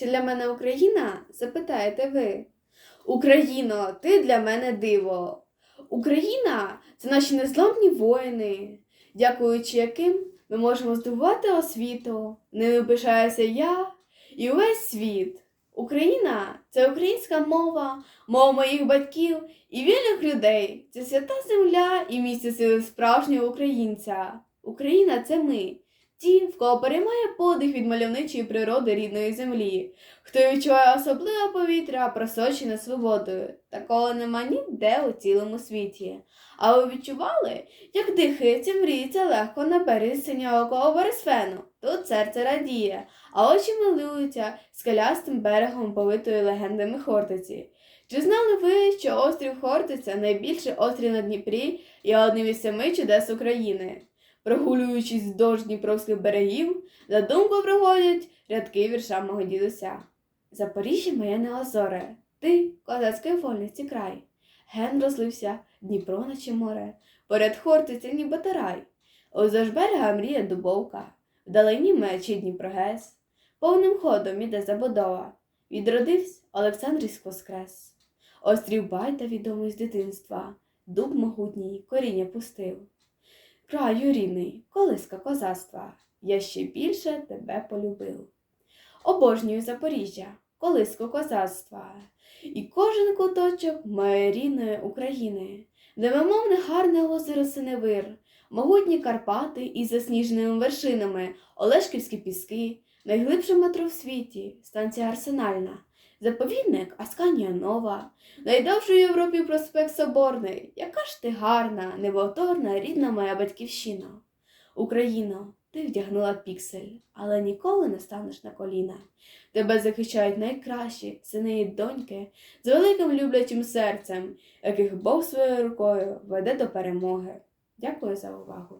Чи для мене Україна? запитаєте ви. Україно, ти для мене диво. Україна це наші незламні воїни, дякуючи яким ми можемо здобувати освіту. Ними пишаюся я і увесь світ. Україна це українська мова, мова моїх батьків і вільних людей. Це свята земля і місце сили справжнього українця. Україна це ми, ті, в кого переймає подих від мальовничої природи рідної землі, хто відчуває особливе повітря, просочене свободою. Такого нема ніде у цілому світі. А ви відчували, як дихається, мріється легко на березі синьоокого Борисфену? Тут серце радіє, а очі милуються скелястим берегом повитої легендами Хортиці. Чи знали ви, що острів Хортиця найбільший острів на Дніпрі і одним із семи чудес України? Прогулюючись вздовж Дніпровських берегів, за думку приходять рядки вірша мого дідуся. Запоріжжя моє неозоре, ти, козацької вольності край. Ген розлився, Дніпро наче море, поряд Хортиця ніби тарай. Уздовж берега мріє дубовка, вдалині мечі Дніпрогес. Повним ходом іде забудова. Відродився Олександрівськ воскрес. Острів Байта відомий з дитинства, дуб могутній коріння пустив. Краю рідний, колиска козацтва, я ще більше тебе полюбив. Обожнюю Запоріжжя, колиску козацтва, і кожен куточок моєї рідної України, де мимовне гарне озеро Синевир, могутні Карпати із засніженими вершинами, Олешківські піски, найглибше метро в світі, станція Арсенальна, заповідник Асканія Нова, найдовший у Європі проспект Соборний. Яка ж ти гарна, неповторна, рідна моя батьківщина. Україно, ти вдягнула піксель, але ніколи не станеш на коліна. Тебе захищають найкращі сини і доньки з великим люблячим серцем, яких Бог своєю рукою веде до перемоги. Дякую за увагу.